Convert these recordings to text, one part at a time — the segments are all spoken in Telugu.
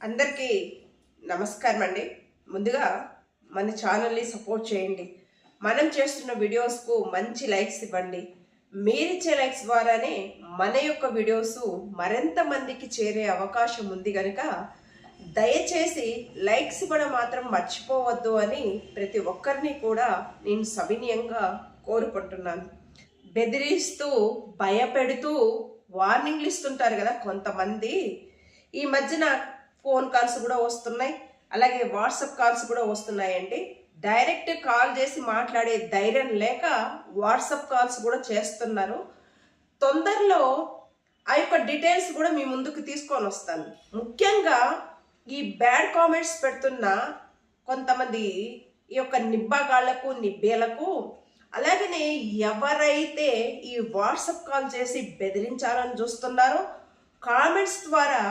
అందరికీ నమస్కారం అండి ముందుగా మన ఛానల్ని సపోర్ట్ చేయండి. మనం చేస్తున్న వీడియోస్కు మంచి లైక్స్ ఇవ్వండి. మీరిచ్చే లైక్స్ ద్వారానే మన యొక్క వీడియోస్ మరింత మందికి చేరే అవకాశం ఉంది కనుక దయచేసి లైక్స్ ఇవ్వడం మాత్రం మర్చిపోవద్దు అని ప్రతి ఒక్కరిని కూడా నేను సవినీయంగా కోరుకుంటున్నాను. బెదిరిస్తూ భయపెడుతూ వార్నింగ్లు ఇస్తుంటారు కదా కొంతమంది. ఈ మధ్యన ఫోన్ కాల్స్ కూడా వస్తున్నాయి. అలాగే వాట్సాప్ కాల్స్ కూడా వస్తున్నాయండి. డైరెక్ట్ కాల్ చేసి మాట్లాడే ధైర్యం లేక వాట్సాప్ కాల్స్ కూడా చేస్తున్నారు. తొందరలో ఆ యొక్క డీటెయిల్స్ కూడా మీ ముందుకు తీసుకొని వస్తాను. ముఖ్యంగా ఈ బ్యాడ్ కామెంట్స్ పెడుతున్న కొంతమంది ఈ యొక్క నిబ్బాగాళ్ళకు నిబ్బేలకు అలాగనే ఎవరైతే ఈ వాట్సాప్ కాల్ చేసి బెదిరించాలని చూస్తున్నారో కామెంట్స్ ద్వారా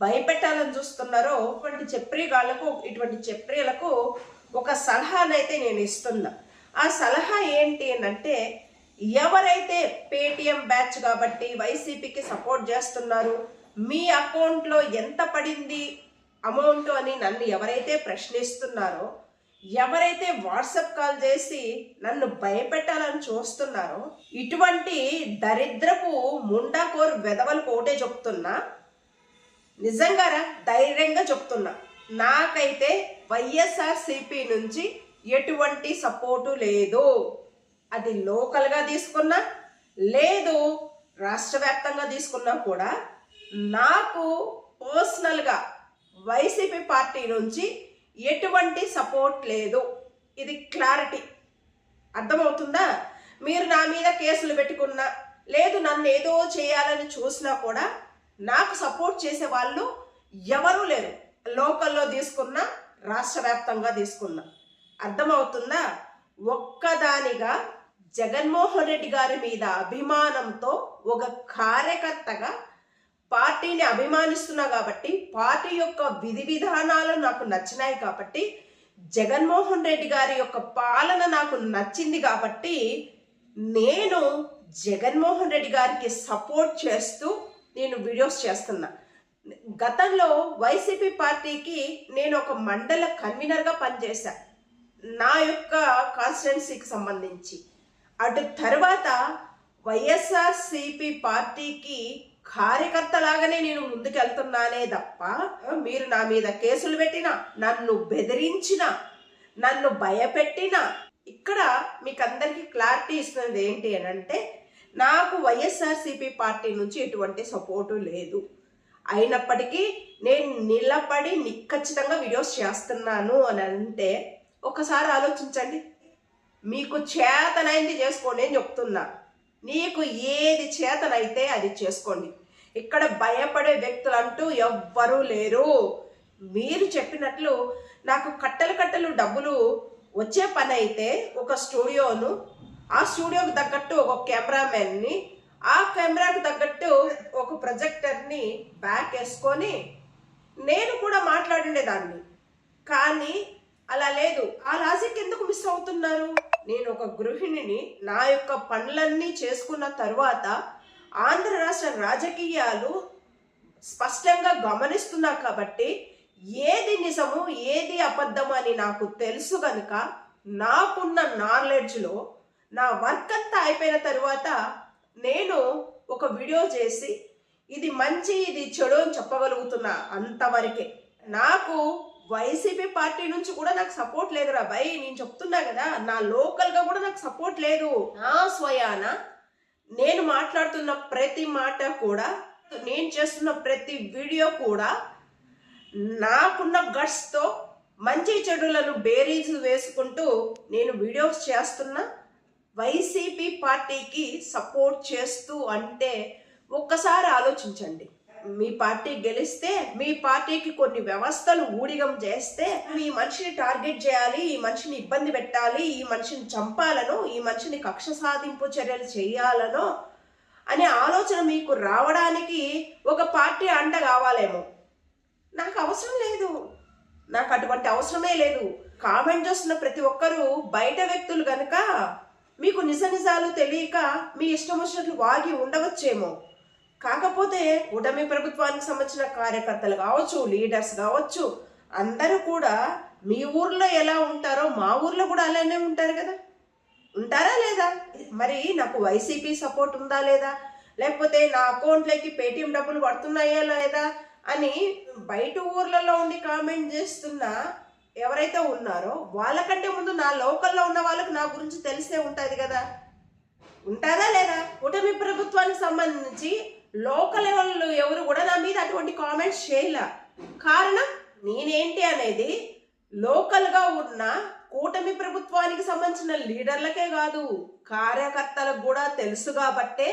భయపెట్టాలని చూస్తున్నారో ఇటువంటి చెప్రీగాళ్ళకు ఇటువంటి చెప్రీలకు ఒక సలహానైతే నేను ఇస్తున్నా. ఆ సలహా ఏంటి అంటే ఎవరైతే పేటిఎం బ్యాచ్ కాబట్టి వైసీపీకి సపోర్ట్ చేస్తున్నారు మీ అకౌంట్లో ఎంత పడింది అమౌంట్ అని నన్ను ఎవరైతే ప్రశ్నిస్తున్నారో ఎవరైతే వాట్సాప్ కాల్ చేసి నన్ను భయపెట్టాలని చూస్తున్నారో ఇటువంటి దరిద్రపు ముండాకోరు వెదవలకు ఒకటే చెప్తున్నా. నిజంగారా? ధైర్యంగా చెప్తున్నా. నాకైతే వైఎస్ఆర్సీపీ నుంచి ఎటువంటి సపోర్టు లేదు. అది లోకల్గా తీసుకున్నా లేదు రాష్ట్ర వ్యాప్తంగా తీసుకున్నా కూడా నాకు పర్సనల్గా వైసీపీ పార్టీ నుంచి ఎటువంటి సపోర్ట్ లేదు. ఇది క్లారిటీ. అర్థమవుతుందా? మీరు నా మీద కేసులు పెట్టుకున్నా లేదు నన్ను ఏదో చేయాలని చూసినా కూడా నాకు సపోర్ట్ చేసే వాళ్ళు ఎవరూ లేరు. లోకల్లో తీసుకున్నా రాష్ట్ర వ్యాప్తంగా తీసుకున్నా. అర్థమవుతుందా? ఒక్కదానిగా జగన్మోహన్ రెడ్డి గారి మీద అభిమానంతో ఒక కార్యకర్తగా పార్టీని అభిమానిస్తున్నా కాబట్టి పార్టీ యొక్క విధి విధానాలు నాకు నచ్చినాయి కాబట్టి జగన్మోహన్ రెడ్డి గారి యొక్క పాలన నాకు నచ్చింది కాబట్టి నేను జగన్మోహన్ రెడ్డి గారికి సపోర్ట్ చేస్తూ నేను వీడియోస్ చేస్తున్నా. గతంలో వైసీపీ పార్టీకి నేను ఒక మండల కన్వీనర్గా పనిచేశా. నా యొక్క కాన్స్టిట్యున్సీకి సంబంధించి. అటు తర్వాత వైఎస్ఆర్సిపి పార్టీకి పార్టీకి కార్యకర్తలాగానే నేను ముందుకెళ్తున్నానే తప్ప మీరు నా మీద కేసులు పెట్టినా నన్ను బెదిరించిన నన్ను భయపెట్టిన ఇక్కడ మీకు అందరికీ క్లారిటీ ఇస్తున్నది ఏంటి అని అంటే నాకు వైఎస్ఆర్సీపీ పార్టీ నుంచి ఎటువంటి సపోర్టు లేదు. అయినప్పటికీ నేను నిలబడి ఖచ్చితంగా వీడియోస్ చేస్తున్నాను అని అంటే ఒకసారి ఆలోచించండి. మీకు చేతనైంది చేసుకోండి అని చెప్తున్నా. నీకు ఏది చేతనైతే అది చేసుకోండి. ఇక్కడ భయపడే వ్యక్తులు అంటూ ఎవ్వరూ లేరు. మీరు చెప్పినట్లు నాకు కట్టలు కట్టలు డబ్బులు వచ్చే పని అయితే ఒక స్టూడియోను ఆ స్టూడియోకి తగ్గట్టు ఒక కెమెరామెన్ని ఆ కెమెరాకు తగ్గట్టు ఒక ప్రొజెక్టర్ని బ్యాక్ వేసుకొని నేను కూడా మాట్లాడుండేదాన్ని. కానీ అలా లేదు. ఆ లాజిక్ ఎందుకు మిస్ అవుతున్నారు? నేను ఒక గృహిణిని నా యొక్క పనులన్నీ చేసుకున్న తర్వాత ఆంధ్ర రాష్ట్ర రాజకీయాలు స్పష్టంగా గమనిస్తున్నా కాబట్టి ఏది నిజము ఏది అబద్ధం అని నాకు తెలుసు కనుక నాకున్న నాలెడ్జ్లో నా వర్క్ అంతా అయిపోయిన తర్వాత నేను ఒక వీడియో చేసి ఇది మంచి ఇది చెడు అని చెప్పగలుగుతున్నా అంతవరకే. నాకు వైసీపీ పార్టీ నుంచి కూడా నాకు సపోర్ట్ లేదురా భయ్ నేను చెప్తున్నా కదా నా లోకల్గా కూడా నాకు సపోర్ట్ లేదు. నా స్వయాన? నేను మాట్లాడుతున్న ప్రతి మాట కూడా నేను చేస్తున్న ప్రతి వీడియో కూడా నాకున్న గట్స్తో మంచి చెడులను బేరీజు వేసుకుంటూ నేను వీడియోస్ చేస్తున్నా. వైసీపీ పార్టీకి సపోర్ట్ చేస్తూ అంటే ఒక్కసారి ఆలోచించండి. మీ పార్టీ గెలిస్తే మీ పార్టీకి కొన్ని వ్యవస్థలు ఊడిగం చేస్తే ఈ మనిషిని టార్గెట్ చేయాలి ఈ మనిషిని ఇబ్బంది పెట్టాలి ఈ మనిషిని చంపాలనో ఈ మనిషిని కక్ష సాధింపు చర్యలు చేయాలనో అనే ఆలోచన మీకు రావడానికి ఒక పార్టీ అండ కావాలేమో. నాకు అవసరం లేదు. నాకు అటువంటి అవసరమే లేదు. కామెంట్ చేస్తున్న ప్రతి ఒక్కరూ బయట వ్యక్తులు కనుక మీకు నిజ నిజాలు తెలియక మీ ఇష్టం వచ్చినట్లు వాగి ఉండవచ్చేమో. కాకపోతే కూటమి ప్రభుత్వానికి సంబంధించిన కార్యకర్తలు కావచ్చు లీడర్స్ కావచ్చు అందరూ కూడా మీ ఊర్లో ఎలా ఉంటారో మా ఊర్లో కూడా అలానే ఉంటారు కదా. ఉంటారా లేదా? మరి నాకు వైసీపీ సపోర్ట్ ఉందా లేదా? లేకపోతే నా అకౌంట్లోకి పేటీఎం డబ్బులు పడుతున్నాయా లేదా అని బయట ఊర్లలో ఉండి కామెంట్ చేస్తున్నా ఎవరైతే ఉన్నారో వాళ్ళకంటే ముందు నా లోకల్లో ఉన్న వాళ్ళకి నా గురించి తెలిసే ఉంటుంది కదా? ఉంటారా లేదా? కూటమి ప్రభుత్వానికి సంబంధించి లోకల్ వాళ్ళు ఎవరు కూడా నా మీద అటువంటి కామెంట్స్ చేయలే. కారణం నేనేంటి అనేది లోకల్గా ఉన్న కూటమి ప్రభుత్వానికి సంబంధించిన లీడర్లకే కాదు కార్యకర్తలకు కూడా తెలుసు కాబట్టే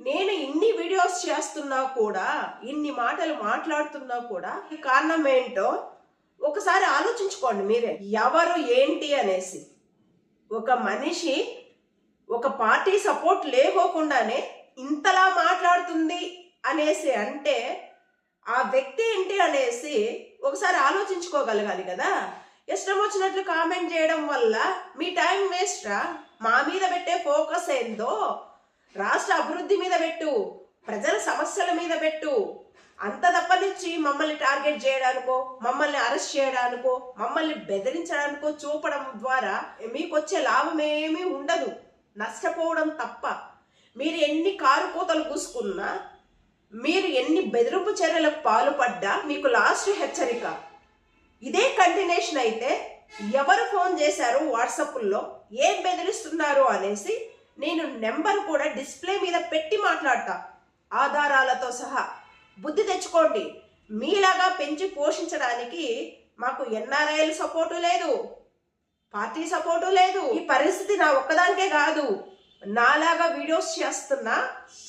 నేను ఇన్ని వీడియోస్ చేస్తున్నా కూడా ఇన్ని మాటలు మాట్లాడుతున్నా కూడా ఈ కారణం ఏంటో ఒకసారి ఆలోచించుకోండి మీరే. ఎవరు ఏంటి అనేసి. ఒక మనిషి ఒక పార్టీ సపోర్ట్ లేకోకుండానే ఇంతలా మాట్లాడుతుంది అనేసి అంటే ఆ వ్యక్తి ఏంటి అనేసి ఒకసారి ఆలోచించుకోగలగాలి కదా. ఇష్టం వచ్చినట్లు కామెంట్ చేయడం వల్ల మీ టైం వేస్ట్రా మా మీద పెట్టే ఫోకస్ ఏందో? రాష్ట్ర అభివృద్ధి మీద పెట్టు. ప్రజల సమస్యల మీద పెట్టు. అంత నుంచి మమ్మల్ని టార్గెట్ చేయడానికో మమ్మల్ని అరెస్ట్ చేయడానికో మమ్మల్ని బెదిరించడానికో చూపడం ద్వారా మీకు వచ్చే లాభం ఏమీ ఉండదు. నష్టపోవడం తప్ప. మీరు ఎన్ని కారు కూతలు కూసుకున్నా మీరు ఎన్ని బెదిరింపు చర్యలకు పాల్పడ్డా మీకు లాస్ట్ హెచ్చరిక. ఇదే కంటిన్యూషన్ అయితే ఎవరు ఫోన్ చేశారు వాట్సాప్లో ఏం బెదిరిస్తున్నారు అనేసి నేను నెంబర్ కూడా డిస్ప్లే మీద పెట్టి మాట్లాడతా. ఆధారాలతో సహా. బుద్ధి తెచ్చుకోండి. మీలాగా పెంచి పోషించడానికి మాకు ఎన్ఆర్ఐల సపోర్టు లేదు. పార్టీ సపోర్టు లేదు. ఈ పరిస్థితి నా ఒక్కదానికే కాదు. నాలాగా వీడియోస్ చేస్తున్న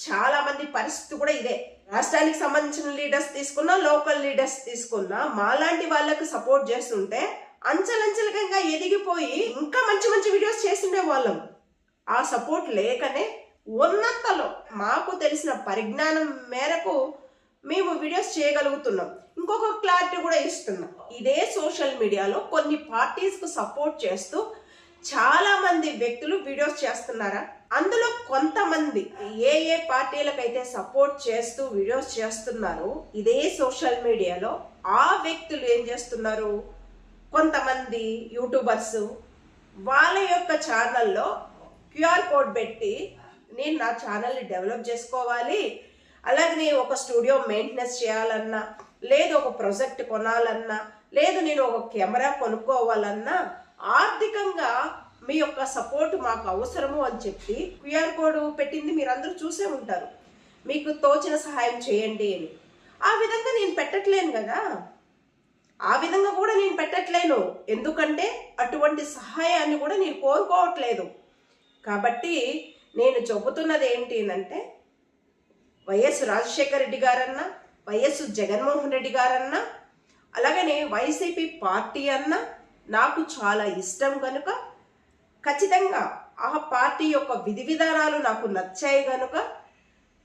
చాలా మంది పరిస్థితి కూడా ఇదే. రాష్ట్రానికి సంబంధించిన లీడర్స్ తీసుకున్నా లోకల్ లీడర్స్ తీసుకున్నా మాలాంటి వాళ్ళకి సపోర్ట్ చేస్తుంటే అంచలంచలకంగా ఎదిగిపోయి ఇంకా మంచి మంచి వీడియోస్ చేస్తుండే వాళ్ళం. ఆ సపోర్ట్ లేకనే ఉన్నంతలో మాకు తెలిసిన పరిజ్ఞానం మేరకు మేము వీడియోస్ చేయగలుగుతున్నాం. ఇంకొక క్లారిటీ కూడా ఇస్తున్నాం. ఇదే సోషల్ మీడియాలో కొన్ని పార్టీస్కు సపోర్ట్ చేస్తూ చాలామంది వ్యక్తులు వీడియోస్ చేస్తున్నారా? అందులో కొంతమంది ఏ ఏ పార్టీలకైతే సపోర్ట్ చేస్తూ వీడియోస్ చేస్తున్నారు ఇదే సోషల్ మీడియాలో ఆ వ్యక్తులు ఏం చేస్తున్నారు? కొంతమంది యూట్యూబర్స్ వాళ్ళ యొక్క ఛానల్లో క్యూఆర్ కోడ్ పెట్టి నేను నా ఛానల్ని డెవలప్ చేసుకోవాలి అలాగే నేను ఒక స్టూడియో మెయింటెనెన్స్ చేయాలన్నా లేదు ఒక ప్రాజెక్ట్ కొనాలన్నా లేదు నేను ఒక కెమెరా కొనుక్కోవాలన్నా ఆర్థికంగా మీ యొక్క సపోర్ట్ మాకు అవసరము అని చెప్పి క్యూఆర్ కోడ్ పెట్టింది మీరందరూ చూసే ఉంటారు. మీకు తోచిన సహాయం చేయండి అని. ఆ విధంగా నేను పెట్టట్లేను కదా. ఆ విధంగా కూడా నేను పెట్టట్లేను. ఎందుకంటే అటువంటి సహాయాన్ని కూడా నేను కోరుకోవట్లేదు. కాబట్టి నేను చెబుతున్నది ఏంటి అంటే వైఎస్ రాజశేఖర రెడ్డి గారన్నా వైఎస్ జగన్మోహన్ రెడ్డి గారన్నా అలాగనే వైసీపీ పార్టీ అన్న నాకు చాలా ఇష్టం కనుక ఖచ్చితంగా ఆ పార్టీ యొక్క విధి విధానాలు నాకు నచ్చాయి కనుక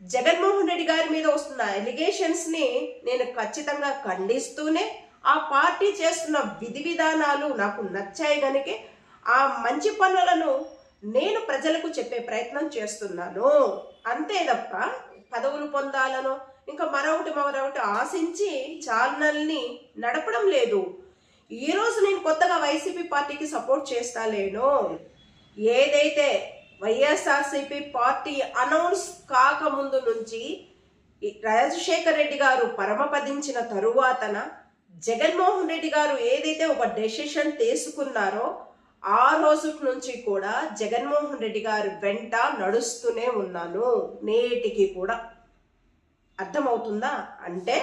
జగన్మోహన్ రెడ్డి గారి మీద వస్తున్న ఎలిగేషన్స్ని నేను ఖచ్చితంగా ఖండిస్తూనే ఆ పార్టీ చేస్తున్న విధి విధానాలు నాకు నచ్చాయి కనుకే ఆ మంచి పనులను నేను ప్రజలకు చెప్పే ప్రయత్నం చేస్తున్నాను. అంతే తప్ప పదవులు పొందాలను ఇంకా మరొకటి మరొకటి ఆశించి ఛానల్ని నడపడం లేదు. ఈరోజు నేను కొత్తగా వైసీపీ పార్టీకి సపోర్ట్ చేస్తాలేను? ఏదైతే వైఎస్ఆర్సీపీ పార్టీ అనౌన్స్ కాకముందు నుంచి రాజశేఖర్ రెడ్డి గారు పరమపదించిన తరువాతన జగన్మోహన్ రెడ్డి గారు ఏదైతే ఒక డెసిషన్ తీసుకున్నారో ఆ రోజు నుంచి కూడా జగన్మోహన్ రెడ్డి గారి వెంట నడుస్తూనే ఉన్నాను. నేటికి కూడా. అర్థమవుతుందా? అంటే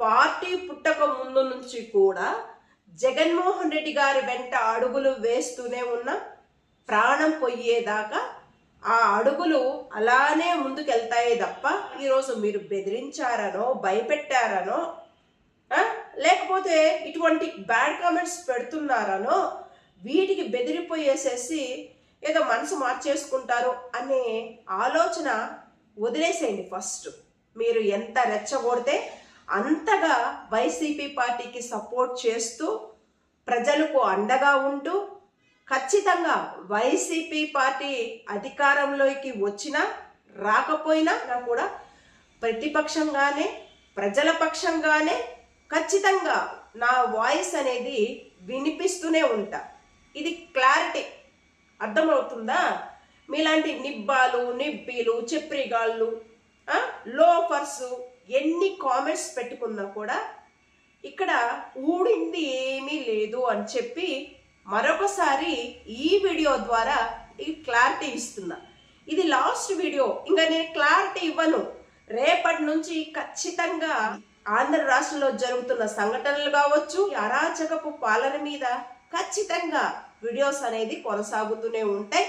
పార్టీ పుట్టక ముందు నుంచి కూడా జగన్మోహన్ రెడ్డి గారి వెంట అడుగులు వేస్తూనే ఉన్న ప్రాణం పోయేదాకా ఆ అడుగులు అలానే ముందుకెళ్తాయి తప్ప ఈరోజు మీరు బెదిరించారనో భయపెట్టారనో లేకపోతే ఇటువంటి బ్యాడ్ కామెంట్స్ పెడుతున్నారనో వీటికి బెదిరిపోయేసేసి ఏదో మనసు మార్చేసుకుంటారు అనే ఆలోచన వదిలేసేయండి ఫస్ట్. మీరు ఎంత రెచ్చగొడితే అంతగా వైసీపీ పార్టీకి సపోర్ట్ చేస్తూ ప్రజలకు అండగా ఉంటూ ఖచ్చితంగా వైసీపీ పార్టీ అధికారంలోకి వచ్చినా రాకపోయినా కూడా ప్రతిపక్షంగానే ప్రజల పక్షంగానే ఖచ్చితంగా నా వాయిస్ అనేది వినిపిస్తూనే ఉంటా. ఇది క్లారిటీ. అర్థమవుతుందా? మీలాంటి నిబ్బాలు నిబ్బీలు చెప్రిగాళ్ళు లోఫర్స్ ఎన్ని కామెంట్స్ పెట్టుకున్నా కూడా ఇక్కడ ఊడింది ఏమీ లేదు అని చెప్పి మరొకసారి ఈ వీడియో ద్వారా ఈ క్లారిటీ ఇస్తున్నా. ఇది లాస్ట్ వీడియో. ఇంకా నేను క్లారిటీ ఇవ్వను. రేపటి నుంచి ఖచ్చితంగా ఆంధ్ర రాష్ట్రంలో జరుగుతున్న సంఘటనలు కావచ్చు అరాచకపు పాలన మీద ఖచ్చితంగా వీడియోస్ అనేది కొనసాగుతూనే ఉంటాయి.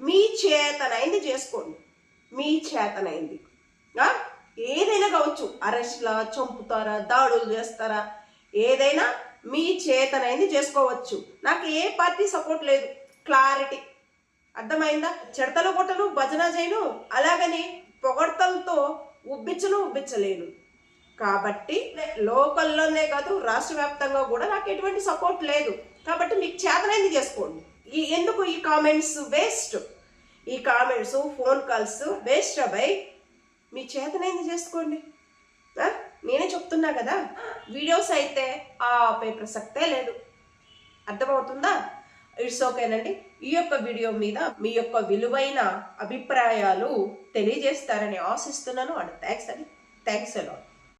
మీ చేతనైంది చేసుకోండి. మీ చేతనైంది. ఏదైనా కావచ్చు. అరెస్ట్లా చంపుతారా దాడులు చేస్తారా? ఏదైనా మీ చేతనైంది చేసుకోవచ్చు. నాకు ఏ పార్టీ సపోర్ట్ లేదు. క్లారిటీ. అర్థమైందా? చెడతలు కొట్టను భజన చేయను అలాగని పొగడతలతో ఉబ్బించను ఉబ్బించలేను. కాబట్టి లోకల్లోనే కాదు రాష్ట్ర వ్యాప్తంగా కూడా నాకు ఎటువంటి సపోర్ట్ లేదు. కాబట్టి మీకు చేతనైంది చేసుకోండి. ఈ ఎందుకు ఈ కామెంట్స్ వేస్ట్ ఈ కామెంట్స్ ఫోన్ కాల్స్ వేస్ట్ అబ్బాయి మీ చేతనైంది చేసుకోండి. నేనే చెప్తున్నా కదా వీడియోస్ అయితే ఆపే ప్రసక్తే లేదు. అర్థమవుతుందా? ఇట్స్ ఓకేనండి ఈ యొక్క వీడియో మీద మీ యొక్క విలువైన అభిప్రాయాలు తెలియజేస్తారని ఆశిస్తున్నాను. అండ్ థ్యాంక్స్ అండి. Thanks a lot